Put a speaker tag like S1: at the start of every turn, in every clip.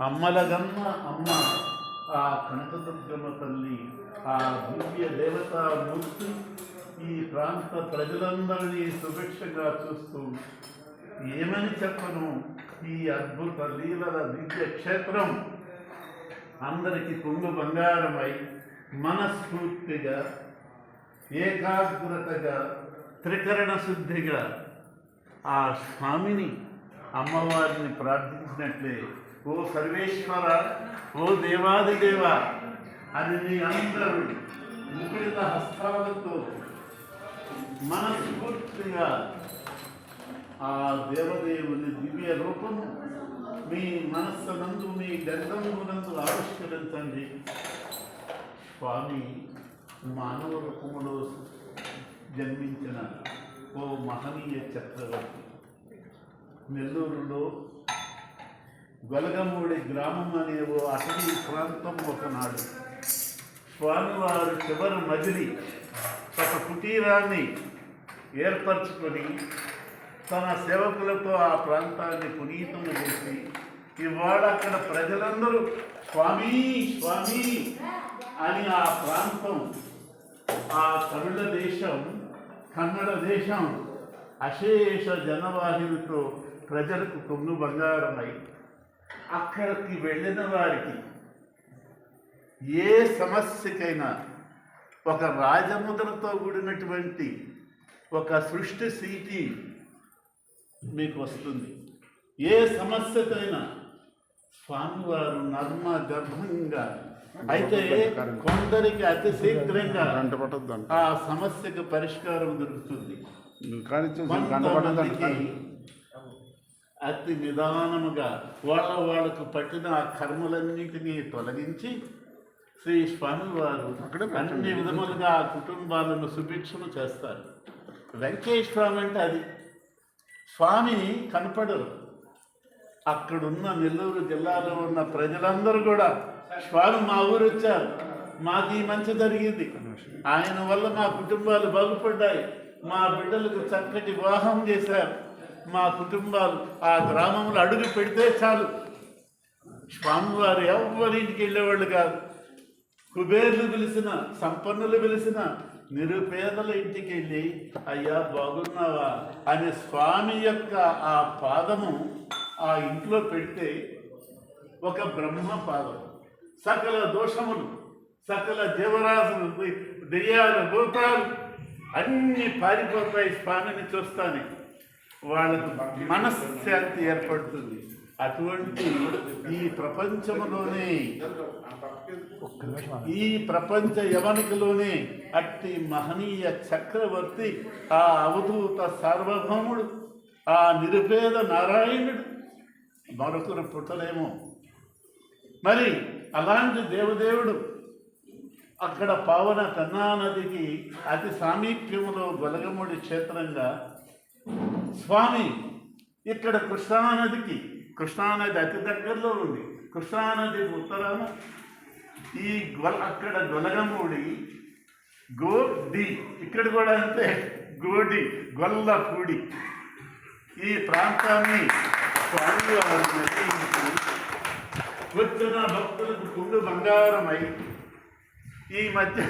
S1: అమ్మలగన్న అమ్మ ఆ కనకదుర్గమ్మ తల్లి ఆ దివ్య దేవతా మూర్తి ఈ ప్రాంత ప్రజలందరినీ సుభిక్షంగా చూస్తూ ఏమని చెప్పను? ఈ అద్భుత లీలల దివ్య క్షేత్రం అందరికి కొంగు బంగారమై మనస్ఫూర్తిగా ఏకాగ్రతగా త్రికరణ శుద్ధిగా ఆ స్వామిని అమ్మవారిని ప్రార్థించినట్లే ఓ సర్వేశ్వర ఓ దేవాదిదేవ అని మీ అందరూ ముకుడిత హస్తాలతో మనస్ఫూర్తిగా ఆ దేవదేవుని దివ్య రూపము మీ మనస్సునందు మీ గంధమునందు ఆవిష్కరించండి. స్వామి మానవ రూపంలో జన్మించిన ఓ మహనీయ చక్రవర్తి. నెల్లూరులో గొలగమూడి గ్రామం అనే ఓ అటవీ ప్రాంతం ఒకనాడు. స్వామివారు చివరి మదిలి ఒక కుటీరాన్ని ఏర్పరచుకొని తన సేవకులతో ఆ ప్రాంతాన్ని పునీతం చేసి ఇవాళ అక్కడ ప్రజలందరూ స్వామి స్వామి అని ఆ ప్రాంతం ఆ తమిళ దేశం కన్నడ దేశం అశేష జనవాహినితో ప్రజలకు కొమ్ము బంగారమై అక్కడికి వెళ్ళిన వారికి ఏ సమస్యకైనా ఒక రాజముద్రతో కూడినటువంటి ఒక సృష్టి సీటి మీకు వస్తుంది. ఏ సమస్యకైనా స్వామివారు నర్మ గర్భంగా అయితే కొందరికి అతి శీఘ్రంగా ఆ సమస్యకు పరిష్కారం దొరుకుతుంది.
S2: కానీ చూసి గంట పట్టద్దు అంట
S1: కొంతమందికి అతి నిదానముగా వాళ్ళ వాళ్ళకు పట్టిన ఆ కర్మలన్నింటినీ తొలగించి శ్రీ స్వామివారు. అన్ని విధములుగా ఆ కుటుంబాలను సుభిక్షము చేస్తారు. వెంకటేశ్వరం అంటే అది. స్వామి కనపడరు. అక్కడున్న నెల్లూరు జిల్లాలో ఉన్న ప్రజలందరూ కూడా స్వామి మా ఊరు వచ్చారు. మాకు ఈ మంచి జరిగింది. ఆయన వల్ల మా కుటుంబాలు బాగుపడ్డాయి. మా బిడ్డలకు చక్కటి వివాహం చేశారు. మా కుటుంబాలు ఆ గ్రామంలో అడుగు పెడితే చాలు. స్వామివారు ఎవరింటికి వెళ్ళేవాళ్ళు కాదు. కుబేర్లు పిలిచిన సంపన్నులు పిలిచిన నిరుపేదల ఇంటికి వెళ్ళి అయ్యా బాగున్నావా? అనే స్వామి యొక్క ఆ పాదము ఆ ఇంట్లో పెడితే ఒక బ్రహ్మ పాదం సకల దోషములు సకల జీవరాశులు దెయ్యాలు భూతాలు అన్నీ పారిపోతాయి స్వామిని చూస్తానే. వాళ్ళకు మనశ్శాంతి ఏర్పడుతుంది. అటువంటి ఈ ప్రపంచంలోనే ఈ ప్రపంచ యవనికలోనే అట్టి మహనీయ చక్రవర్తి ఆ అవధూత సార్వభౌముడు ఆ నిరుపేద నారాయణుడు. మరొకరు పుట్టలేమో. మరి అలాంటి దేవదేవుడు అక్కడ పావన కన్నా నదికి అతి సామీప్యములో గొలగముడి క్షేత్రంగా స్వామి ఇక్కడ కృష్ణానదికి కృష్ణానది అతి దగ్గరలో ఉంది. కృష్ణానది ఉత్తరాన ఈ గొల అక్కడ గొలగమూడి గోడి ఇక్కడ కూడా అంతే గోడి గొల్లపూడి. ఈ ప్రాంతాన్ని వచ్చిన భక్తులకు కుండు బంగారమై ఈ మధ్య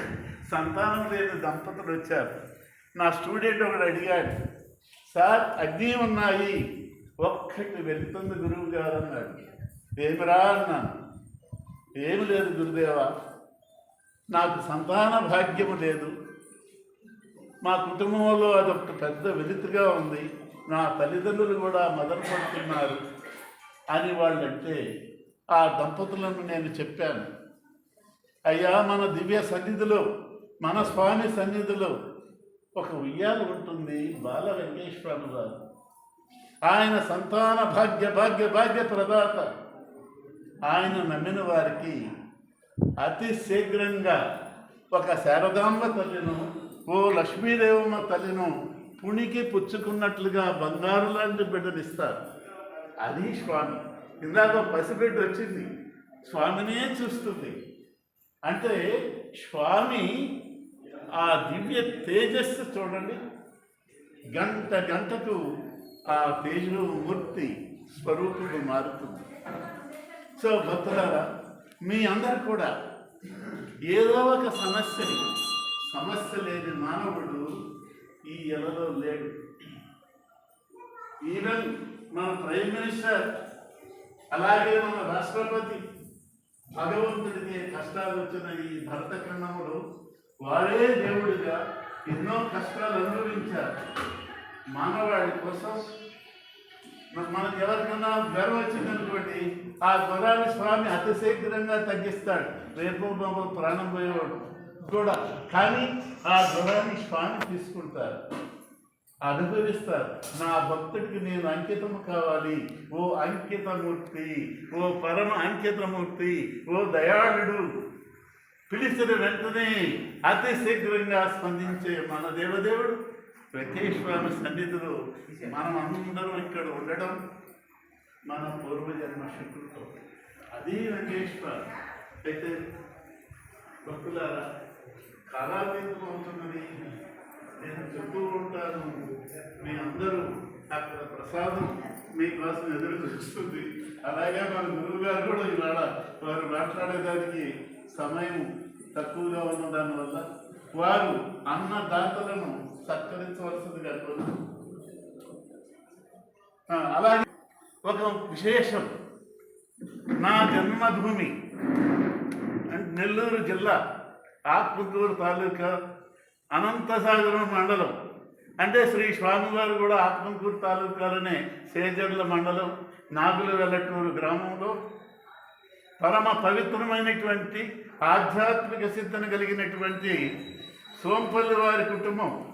S1: సంతానం లేని దంపతులు వచ్చారు. నా స్టూడెంట్ ఒకడు అడిగాడు సార్ అగ్ని ఉన్నాయి. ఒక్కటి వెళ్తుంది గురువు గారు అన్నాడు. ఏమిరా అన్నాను ఏమి లేదు గురుదేవ. నాకు సంతాన భాగ్యము లేదు. మా కుటుంబంలో అదొక పెద్ద వెలితిగా ఉంది. నా తల్లిదండ్రులు కూడా మదనపడుతున్నారు అని వాళ్ళంటే ఆ దంపతులను నేను చెప్పాను. అయ్యా మన దివ్య సన్నిధిలో మన స్వామి సన్నిధిలో ఒక ఉయ్యాలు ఉంటుంది బాల వెంకటేశ్వరరావు గారు. ఆయన సంతాన భాగ్య భాగ్య భాగ్య ప్రదాత. ఆయన నమ్మిన వారికి అతి శీఘ్రంగా ఒక శారదాంబ తల్లిను ఓ లక్ష్మీదేవమ్మ తల్లిను పుణికి పుచ్చుకున్నట్లుగా బంగారు లాంటి బిడ్డనిస్తారు అది స్వామి. ఇందాక పసిబిడ్డ వచ్చింది. స్వామినే చూస్తుంది. అంటే స్వామి ఆ దివ్య తేజస్సు చూడండి. గంట గంటకు ఆ తేజమూర్తి స్వరూపుడు మారుతుంది. సో భక్తులారా మీ అందరు కూడా ఏదో ఒక సమస్యని సమస్య లేని మానవుడు ఈ ఎలలో లేడు. ఈవెన్ మన ప్రైమ్ మినిస్టర్ అలాగే మన రాష్ట్రపతి భగవంతుడికి కష్టాలు వచ్చిన ఈ భరతఖండంలో వారే దేవుడిగా ఎన్నో కష్టాలు అనుభవించారు. మానవాడి కోసం మనకు ఎవరికైనా జ్వరం వచ్చిందనుకోండి ఆ జ్వరాన్ని స్వామి అతిశీఘ్రంగా తగ్గిస్తాడు. రేపు బాబు ప్రాణం పోయేవాడు కూడా. కానీ ఆ జ్వరాన్ని స్వామి తీసుకుంటారు. అనుభవిస్తారు. నా భక్తుడికి నేను అంకితం కావాలి. ఓ అంకితమూర్తి ఓ పరమ అంకితమూర్తి ఓ దయాళుడు పిలిచిన వెంటనే అతి శీఘ్రంగా స్పందించే మన దేవదేవుడు. వెంకటేశ్వర సన్నిధిలో మనం అందరం ఇక్కడ ఉండడం మన పూర్వజన్మ శక్తులతో అది వెంకటేశ్వర. అయితే భక్తుల కాలాతీతం అవుతున్నది? నేను చెప్తూ ఉంటాను మీ అందరూ అక్కడ ప్రసాదం మీకోసం ఎదురు చూస్తుంది. అలాగే మన గురువు గారు కూడా ఇవాళ వారు మాట్లాడేదానికి సమయం తక్కువగా ఉన్న దానివల్ల వారు అన్నదాతలను సత్కరించవలసిందిగా కోరుతున్నాను. అలాగే ఒక విశేషం నా జన్మభూమి నెల్లూరు జిల్లా ఆత్మకూరు తాలూకా అనంతసాగరం మండలం అంటే శ్రీ స్వామివారు కూడా ఆత్మకూరు తాలూకాలోనే సేజర్ల మండలం నాగుల వెల్లటూరు గ్రామంలో పరమ పవిత్రమైనటువంటి ఆధ్యాత్మిక సిద్ధన కలిగినటువంటి సోంపల్లి వారి కుటుంబం.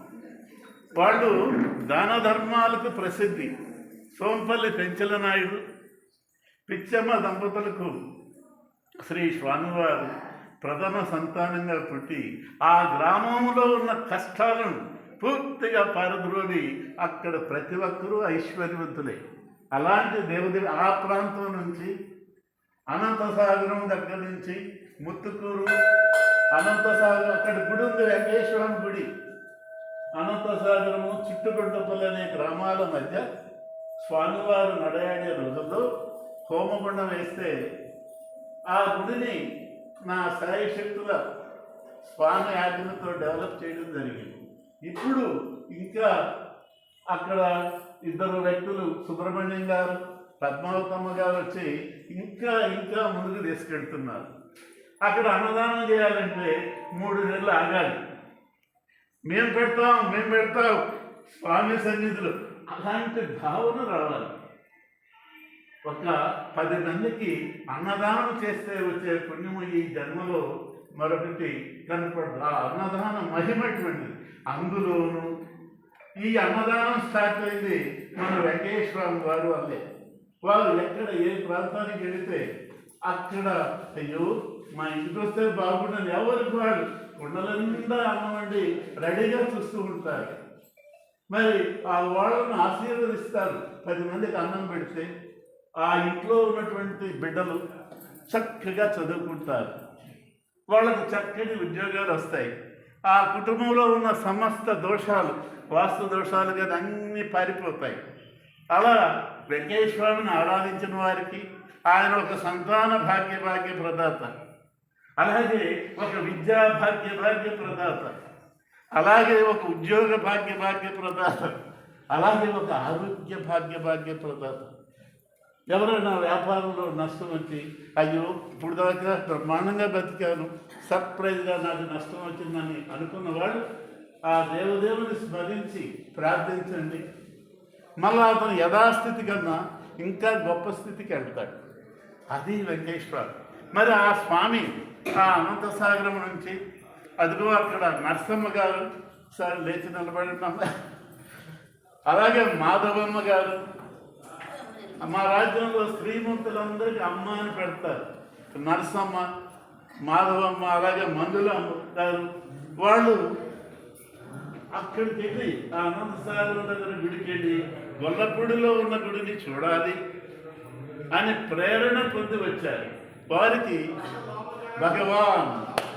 S1: వాళ్ళు దాన ధర్మాలకు ప్రసిద్ధి. సోంపల్లి పెంచల నాయుడు పిచ్చమ్మ దంపతులకు శ్రీ స్వామివారు ప్రథమ సంతానంగా పుట్టి ఆ గ్రామంలో ఉన్న కష్టాలను పూర్తిగా పారద్రోలి అక్కడ ప్రతి ఒక్కరూ ఐశ్వర్యవంతులే. అలాంటి దేవదేవి ఆ ప్రాంతం నుంచి అనంతసాగరం దగ్గర నుంచి ముత్తుకూరు అనంతసాగరం అక్కడ గుడి ఉంది వెంకటేశ్వరం గుడి. అనంతసాగరము చిట్టుగుంటపల్లి అనే గ్రామాల మధ్య స్వామివారు నడయాడే రోజుల్లో హోమగుండం వేస్తే ఆ గుడిని నా సాయి శక్తుల స్వామి ఆజ్ఞతో డెవలప్ చేయడం జరిగింది. ఇప్పుడు ఇంకా అక్కడ ఇద్దరు వ్యక్తులు సుబ్రహ్మణ్యం గారు పద్మావతమ్మ గారు వచ్చి ఇంకా ఇంకా ముందుకు తీసుకెళ్తున్నారు. అక్కడ అన్నదానం చేయాలంటే మూడు నెలలు ఆగాలి. మేము పెడతాం మేము పెడతాం. స్వామి సన్నిధిలో అలాంటి భావన రావాలి. ఒక పది మందికి అన్నదానం చేస్తే వచ్చే పుణ్యము ఈ జన్మలో మరొకటి కనపడదు. ఆ అన్నదానం మహిమటువంటిది. అందులోను ఈ అన్నదానం స్టార్ట్ అయింది మన వెంకటేశ్వరరావు గారు వల్లే. వాళ్ళు ఎక్కడ ఏ ప్రాంతానికి వెళితే అక్కడ అయ్యో మా ఇంటికి వస్తే బాగుండని ఎవరికి వాళ్ళు కుండల నిండా అన్నం రెడీగా చూస్తూ ఉంటారు. మరి ఆ వాళ్ళను ఆశీర్వదిస్తారు. పది మందికి అన్నం పెడితే ఆ ఇంట్లో ఉన్నటువంటి బిడ్డలు చక్కగా చదువుకుంటారు. వాళ్ళకు చక్కటి ఉద్యోగాలు వస్తాయి. ఆ కుటుంబంలో ఉన్న సమస్త దోషాలు వాస్తు దోషాలు కానీ అన్నీ పారిపోతాయి. అలా వెంకటేశ్వరుని ఆరాధించిన వారికి ఆయన ఒక సంతాన భాగ్య భాగ్య ప్రదాత. అలాగే ఒక విద్యా భాగ్య భాగ్య ప్రదాత. అలాగే ఒక ఉద్యోగ భాగ్య భాగ్య ప్రదాత. అలాగే ఒక ఆరోగ్య భాగ్య భాగ్య ప్రదాత. ఎవరైనా వ్యాపారంలో నష్టం వచ్చి అయ్యో ఇప్పుడు దాకా బ్రహ్మాండంగా బతికాను సర్ప్రైజ్గా నాకు నష్టం వచ్చిందని అనుకున్నవాడు ఆ దేవదేవుని స్మరించి ప్రార్థించండి. మళ్ళీ అతను యథాస్థితి కన్నా ఇంకా గొప్ప స్థితికి వెళ్తాడు. అది వెంకటేశ్వర మరి ఆ స్వామి ఆ అనంతసాగరం నుంచి అదిగో అక్కడ నరసమ్మ గారు సార్ లేచి నిలబడి అలాగే మాధవమ్మ గారు. మా రాజ్యంలో శ్రీమంతులందరికీ అమ్మ అని పెడతారు. నరసమ్మ మాధవమ్మ అలాగే మందులమ్మ గారు వాళ్ళు అక్కడికి వెళ్ళి ఆ అనంతసాగరం దగ్గర గుడికి వెళ్ళి గొల్లపూడిలో ఉన్న గుడిని చూడాలి అని ప్రేరణ పొంది వచ్చారు. వారికి భగవాన్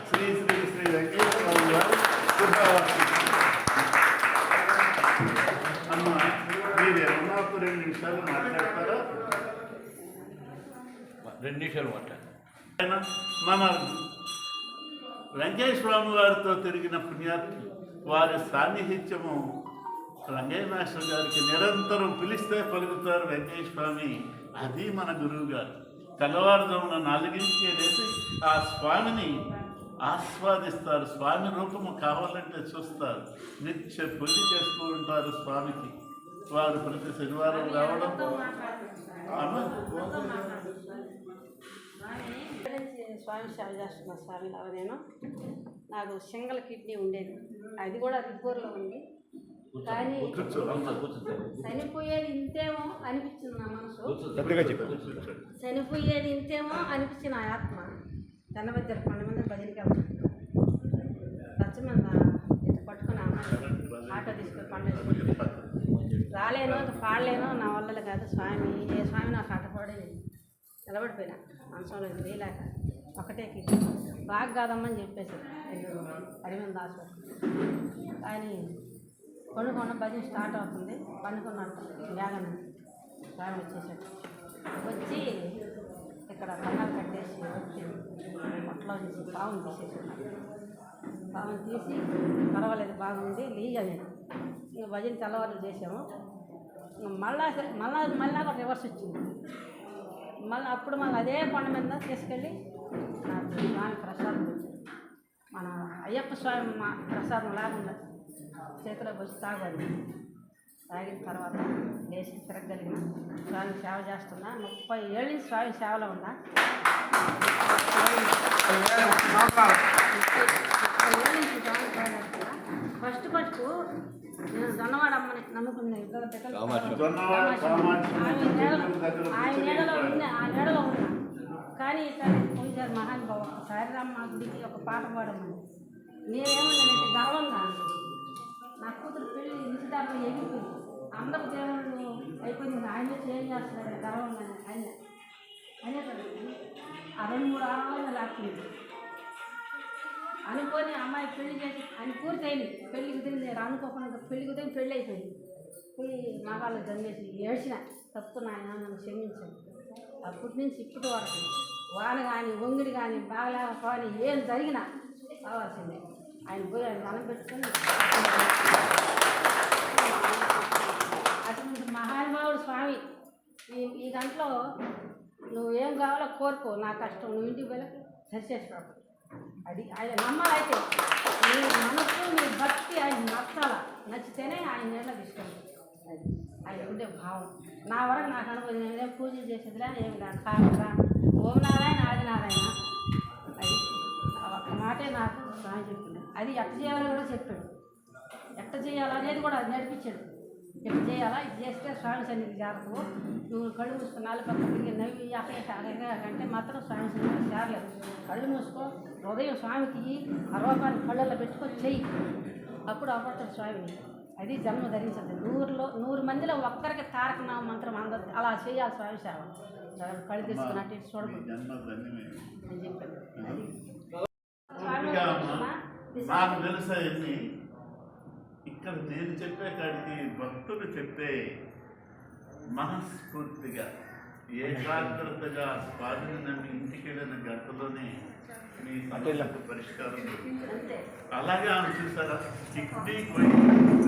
S1: శ్రీ శ్రీ శ్రీ వెంకటేశ్వర గారు. అమ్మ మీరు ఏమన్నా రెండు నిమిషాలు మాట్లాడతారా?
S3: రెండు నిమిషాలు మాట్లాడు.
S1: ఆయన మన స్వామి వారితో తిరిగిన పుణ్యాత్ములు వారి సాన్నిహిత్యము రంగయ్య మాస్టర్ గారికి నిరంతరం పిలిస్తే పలుకుతారు వెంకయ్య స్వామి. అది మన గురువు గారు. తెల్లవారుజామున నాలుగింటికి లేచి ఆ స్వామిని ఆస్వాదిస్తారు. స్వామి రూపము కావాలంటే చూస్తారు. నిత్య పూజ చేస్తూ ఉంటారు స్వామికి. వారు ప్రతి శనివారం రావడం.
S4: స్వామి సేవ చేస్తున్నా స్వామి నేను నాకు సింగల్ కిడ్నీ ఉండేది. అది కూడా రిపోర్లో ఉంది. కానీ చనిపోయేది ఇంతేమో అనిపించింది నా మనసు. చనిపోయేది ఇంతేమో అనిపించింది నా ఆత్మ. తెల్లబద్దర కొండ మీద బదిలికి వెళ్తాను. రచ్చ మీద ఇట్లా పట్టుకుని అమ్మాయి ఆటో తీసుకొని ఎక్కి రాలేను పాడలేను నా వల్ల కాదు స్వామి. ఏ స్వామి నాకు అట్టపడి నిలబడిపోయినా. మనసులో వేయలేక ఒకటే కిడ్నీ బాగా కాదమ్మని చెప్పేసి అరవింద్ హాస్పిటల్. కానీ కొనుక్కున్న భజన స్టార్ట్ అవుతుంది. పండుకున్నట్టు వేగన స్వామి వచ్చేసాడు. వచ్చి ఇక్కడ కన్నాలు కట్టేసి వచ్చి పొట్టలో నుంచి పావును తీసేసాడు. పావును తీసి పర్వాలేదు బాగుంది లీగా నేను ఇంకా భజన తెల్లవారులు చేసాము. మళ్ళా మళ్ళా మళ్ళా ఒక రివర్స్ వచ్చింది. మళ్ళీ అప్పుడు మళ్ళీ అదే కొండ మీద తీసుకెళ్ళి స్వామి ప్రసాదం మన అయ్యప్ప స్వామి మా ప్రసాదం లాగా చేతిలో వచ్చి తాగండి తాగిన తర్వాత లేచి తిరగలిగిన స్వామి సేవ చేస్తున్నా. ముప్పై ఏళ్ళ స్వామి సేవలో ఉన్నా. ఫస్ట్ ఫస్ట్ నేను దొన్నవాడ అమ్మని నమ్ముకున్న. ఇద్దరు బిడ్డలు
S1: దొన్నవాడ కామాక్షి.
S4: ఆమె నీడలో
S1: దగ్గర
S4: ఆ నీడలో ఉన్నా ఆ నీడలో ఉన్నా. కానీ ఇట్లా కొంచెం మహానుభావం ఒకసారి రమ్మ గుడికి ఒక పాట పాడమని. నేనేమన్నానంటే గర్వంగా నా కూతురు పెళ్ళి నిశ్చితార్థం ఎగిరిపోయింది. అందరు దేవుళ్ళు అయిపోయింది. ఆయన ఏం చేస్తున్నాడు గర్వంగా ఆయన అనేసరికి ఆ రెండు మూడు ఆరాలు లాక్కుంది. అనుకొని అమ్మాయి పెళ్ళి చేసి అని పూర్తయింది. పెళ్ళి కుదిరింది అనుకోకుండా పెళ్ళి కుదిరింది పెళ్ళి అయిపోయింది. పోయి మగాళ్ళు దంగేసి ఏడ్చిన తప్పు నాయన నన్ను క్షమించాను అప్పటి నుంచి ఇప్పటి వరకు వాన కానీ ఒంగిడి కానీ బాగలేకపోని ఏం జరిగినా కావాల్సిందే. ఆయన పోయి ఆయన దండం పెట్టుకొని అటువంటి మహానుభావుడు స్వామి ఈ ఈ దాంట్లో నువ్వు ఏం కావాలో కోరుకో. నా కష్టం. నువ్వు ఇంటికి వెళ్ళి సరిచేసుకోవాలి అది ఆయన నమ్మాలైతే. నీ మనసు నీ భక్తి ఆయన నచ్చాల? నచ్చితేనే ఆయన నీళ్ళ ఇష్టం అది ఆయన ఉండే భావం. నా వరకు నాకు అనుభవం నేనేం పూజ చేసేదిలే ఏమి లేదు. కాకుండా ఓం నారాయణ ఆది నారాయణ. అది ఒక ఒక్క మాటే నాకు స్వామి చెప్పింది. అది ఎట్ట చేయాలో కూడా చెప్పాడు. ఎట్ట చేయాలనేది కూడా అది నడిపించాడు ఎట్ట చేయాలా ఇది చేస్తే స్వామి సన్నిధి చేరదు నువ్వు కళ్ళు మూసుకుని నాలుగు పక్కన తిరిగి నవ్వి అక్కడ అంటే మాత్రం స్వామి సన్నిధి చేరలేదు కళ్ళు మూసుకో హృదయం స్వామికి ఆ రూపాన్ని కళ్ళల్లో పెట్టుకొని చెయ్యి. అప్పుడు అవ్వటం స్వామిని అది జన్మ ధరించదు. నూరులో నూరు మందిలో ఒక్కరికి తారక నామ మంత్రం అందరు అలా చేయాలి స్వామి సేవ. కళ్ళు తీసుకున్నట్టు చూడకూడదు
S1: ధన్యమైంది
S4: అని చెప్పాను
S1: నాకు తెలుసా ఇక్కడ నేను చెప్పే కాడికి భక్తులు చెప్పే మనస్ఫూర్తిగా ఏకాగ్రతగా స్వామిని నన్ను ఇంటికి వెళ్ళిన గంటలోనే మీ సమస్యకు పరిష్కారం అలాగే ఆమె చూసారా కిడ్నీ పోయి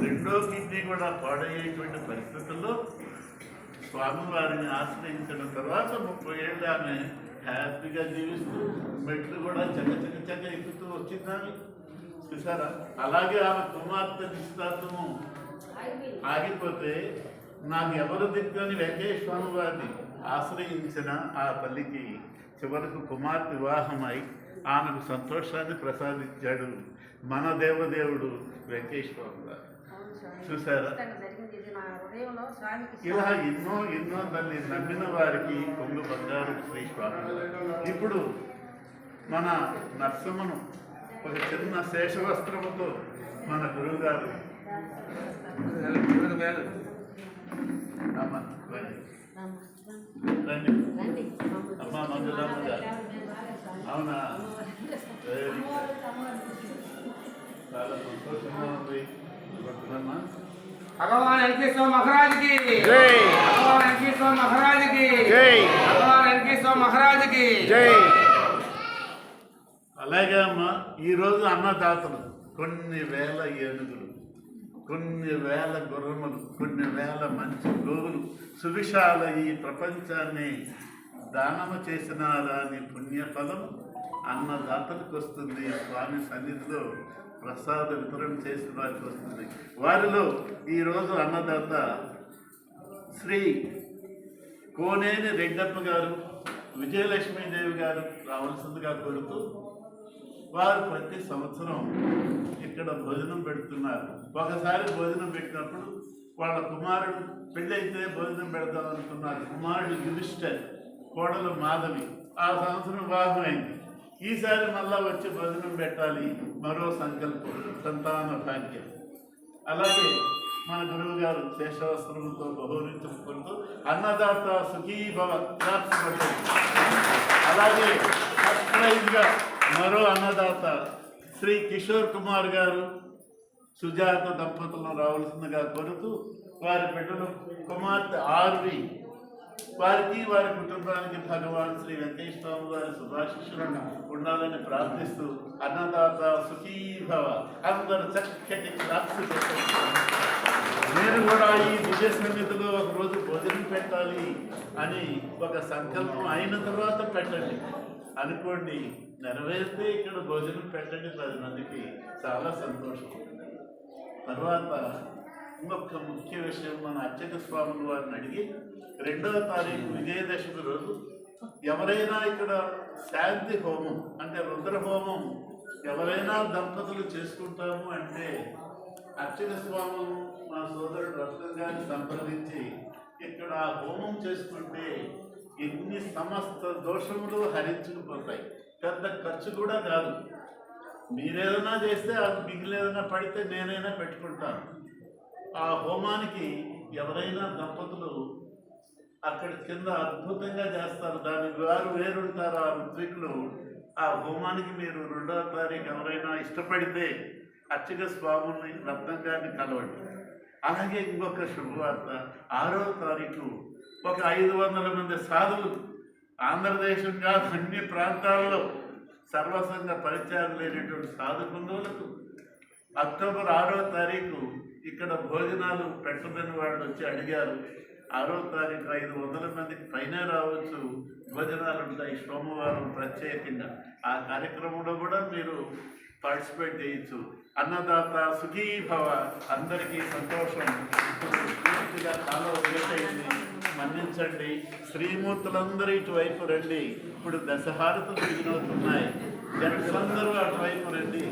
S1: రెండో కిడ్నీ కూడా పాడయ్యేటువంటి పరిస్థితుల్లో స్వామివారిని ఆశ్రయించిన తర్వాత ముప్పై ఏళ్ళు ఆమె హ్యాపీగా జీవిస్తూ మెట్లు కూడా చక్క చక్క చక్క ఎక్కుతూ వచ్చింది చూసారా అలాగే ఆమె కుమార్తె నిశ్చితార్థము ఆగిపోతే నాకు ఎవరు దిక్కని వెంకటేశ్వర వారిని ఆశ్రయించిన ఆ తల్లికి చివరకు కుమార్తె వివాహమై ఆమెకు సంతోషాన్ని ప్రసాదించాడు మన దేవదేవుడు వెంకటేశ్వర స్వామి. చూసారా? ఇలా ఎన్నో ఎన్నో తల్లి నమ్మిన వారికి కొంగు బంగారు శ్రీ స్వామి ఇప్పుడు మన నరసింహను ఒక చిన్న శేషవస్త్రముతో మన గురువుగారు. అమ్మా మందులమ్మ గారు. అవునా? చాలా సంతోషంగా ఉంది.
S2: భగవాన్
S5: వెంకటేశ్వర మహారాజుకి. భగవాన్ వెంకటేశ్వర
S2: మహారాజుకి.
S5: భగవాన్ వెంకటేశ్వర
S3: మహారాజుకి.
S2: జై.
S1: అలాగే అమ్మ ఈరోజు అన్నదాతలు కొన్ని వేల ఏనుగులు కొన్ని వేల గుర్రములు కొన్ని వేల మంచి గోవులు సువిశాల ఈ ప్రపంచాన్ని దానము చేసిన దాని పుణ్యఫలం అన్నదాతలకు వస్తుంది. స్వామి సన్నిధిలో ప్రసాద వితరణ చేసిన వారికి వస్తుంది. వారిలో ఈరోజు అన్నదాత శ్రీ కోనేని రెడ్డప్ప గారు విజయలక్ష్మీదేవి గారు రావాల్సిందిగా కోరుతూ వారు ప్రతి సంవత్సరం ఇక్కడ భోజనం పెడుతున్నారు. ఒకసారి భోజనం పెట్టినప్పుడు వాళ్ళ కుమారుడు పెళ్ళైతే భోజనం పెడదాం అనుకున్నారు. కుమారుడు యుధిష్ఠర్ కోడలు మాధవి. ఆ సంవత్సరం వివాహమైంది. ఈసారి మళ్ళా వచ్చి భోజనం పెట్టాలి. మరో సంకల్పం సంతాన భాగ్యం. అలాగే మన గురువు గారు శేషవస్త్రములతో బహురించుకుంటూ అన్నదాత సుఖీభవ అలాగే సర్ప్రైజ్గా మరో అన్నదాత శ్రీ కిషోర్ కుమార్ గారు సుజాత దంపతులను రావాల్సిందిగా కోరుతూ వారి బిడ్డలు కుమార్తె ఆర్వి వారికి వారి కుటుంబానికి భగవాన్ శ్రీ వెంకటేశ్వర స్వామి వారి శుభాశిష్యులను ఉండాలని ప్రార్థిస్తూ అన్నదాత సుఖీభవ అందరూ చక్కటి ప్రాప్తి నేను కూడా ఈ విజయ సన్నిధిలో ఒక రోజు భోజనం పెట్టాలి అని ఒక సంకల్పం అయిన తర్వాత పెట్టండి. అనుకోండి. నెరవేరితే ఇక్కడ భోజనం పెట్టండి పది మందికి చాలా సంతోషం. తర్వాత ఇంకొక ముఖ్య విషయం మన అర్చక స్వాముల వారిని అడిగి రెండవ తారీఖు విజయదశమి రోజు ఎవరైనా ఇక్కడ శాంతి హోమం అంటే రుద్ర హోమం ఎవరైనా దంపతులు చేసుకుంటాము అంటే అర్చక స్వాములు మా సోదరుడు రత్నం గారిని సంప్రదించి ఇక్కడ ఆ హోమం చేసుకుంటే ఎన్ని సమస్త దోషములు హరించుకుపోతాయి. పెద్ద ఖర్చు కూడా కాదు. మీరేదన్నా చేస్తే అది మిగిలిన పడితే నేనైనా పెట్టుకుంటాను. ఆ హోమానికి ఎవరైనా దంపతులు అక్కడ కింద అద్భుతంగా చేస్తారు. దాని వారు వేరుంటారు ఆ ఋత్వికులు ఆ హోమానికి మీరు రెండవ తారీఖు ఎవరైనా ఇష్టపడితే అర్చక స్వాముని రత్నం గారిని కలవండి. అలాగే ఇంకొక శుభవార్త. ఆరో తారీఖు ఒక ఐదు వందల మంది సాధువులు ఆంధ్రదేశం కాదు అన్ని ప్రాంతాల్లో సర్వసంగ పరిచయాలు లేనటువంటి సాధు బంధువులకు అక్టోబర్ ఆరో తారీఖు ఇక్కడ భోజనాలు పెట్టదని వాళ్ళు వచ్చి అడిగారు. ఆరో తారీఖు ఐదు వందల మందికి పైన రావచ్చు. భోజనాలు ఉంటాయి. సోమవారం ప్రత్యేకంగా. ఆ కార్యక్రమంలో కూడా మీరు పార్టిసిపేట్ చేయొచ్చు. అన్నదాత సుఖీభవ అందరికీ సంతోషం. ఇప్పుడు పూర్తిగా చాలా లేట్ అయింది. మన్నించండి శ్రీమూర్తులందరూ ఇటువైపు రండి. ఇప్పుడు దశహారతులు దిగినవుతున్నాయి జనులందరూ అటువైపు రండి.